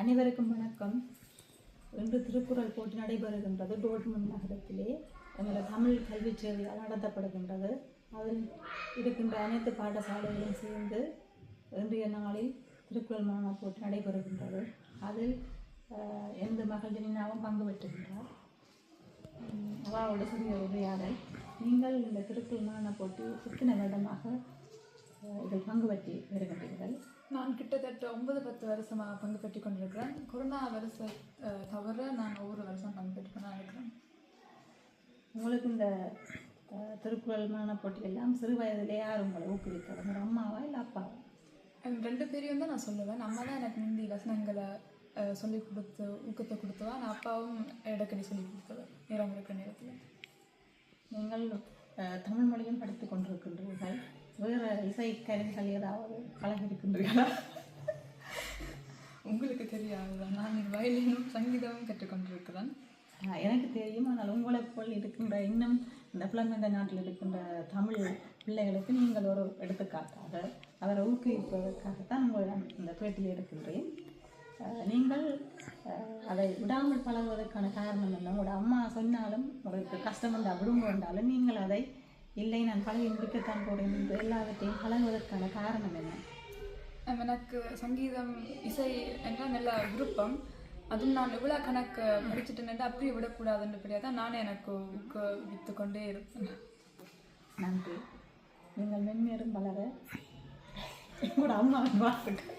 அனைவருக்கும் வணக்கம். இன்று திருக்குறள் போட்டி நடைபெறுகின்றது. டோட்மண்ட் நகரத்திலே எங்களது தமிழ் கல்வி சேவையால் நடத்தப்படுகின்றது. அதில் இருக்கின்ற அனைத்து பாடசாலைகளும் சேர்ந்து இன்றைய நாளில் திருக்குறள் மாநாடு போட்டி நடைபெறுகின்றது. அதில் எனது மகள் ஜெனினாவும் பங்கு பெற்றுகின்றார். அவளோட சிறிய உரையாடல். நீங்கள் இந்த திருக்குறள் மாணவ போட்டி எத்தனை வருடமாக இதில் பங்கு பெற்றி வருகின்றீர்கள் நான் கிட்டத்தட்ட ஒன்பது பத்து வருஷமாக பங்கு பெற்றுக் கொண்டிருக்கிறேன். கொரோனா வருஷம் அஹ், தவிர நான் ஒவ்வொரு வருஷம் பங்கு பெற்றுக் கொண்டு இருக்கிறேன். உங்களுக்கு இந்த திருக்குறள் மரண போட்டி எல்லாம் சிறு வயதிலே யார் உங்களை ஊக்குவித்தார் உங்களோட அம்மாவா இல்லை அப்பாவா? ரெண்டு பேரையும் தான் நான் சொல்லுவேன். நம்ம தான் எனக்கு முந்தி வசனங்களை அஹ், சொல்லிக் கொடுத்து ஊக்கத்தை கொடுத்தவா நான் அப்பாவும் இடக்கடி சொல்லிக் கொடுத்தவர் நேரம் இருக்கிற நேரத்தில். நீங்கள் தமிழ் மொழியும் படித்துக் கொண்டிருக்கின்றீர்கள். வேறு இசை கருவிகள் ஏதாவது பழகிருக்கின்றீர்களா உங்களுக்கு தெரியாது நான் வயலினும் சங்கீதமும் கற்றுக்கொண்டிருக்கிறேன். எனக்கு தெரியும். ஆனால் உங்களைப் போல் இருக்கின்ற இன்னும் இந்த புலம்பெயர்ந்த நாட்டில் இருக்கின்ற தமிழ் பிள்ளைகளுக்கு நீங்கள் ஒரு எடுத்துக்காட்டாக அவரை ஊக்குவிப்பதற்காகத்தான் உங்களிடம் இந்த பேட்டியில் இருக்கின்றேன் நீங்கள் அதை விடாமல் பழகுவதற்கான காரணம் என்ன? உங்களோட அம்மா சொன்னாலும் உங்களுக்கு கஷ்டம் வந்தால் விடுங்க வந்தாலும் நீங்கள் அதை இல்லை நான் பழகி முடிக்கத்தான் போறேன் என்று எல்லாவற்றையும் பழகுவதற்கான காரணம் என்ன? எனக்கு சங்கீதம் இசை என்றால் நல்ல விருப்பம். அதுவும் நான் எவ்வளோ கணக்கு படிச்சுட்டேன் அப்படியே விடக்கூடாதுன்றபடியாக தான் நானே எனக்கு ஊக்குவித்து கொண்டே இருப்பேன். நன்றி. நீங்கள் மென்மேலும் வளர உங்களோட அம்மா வாழ்த்துக்கள்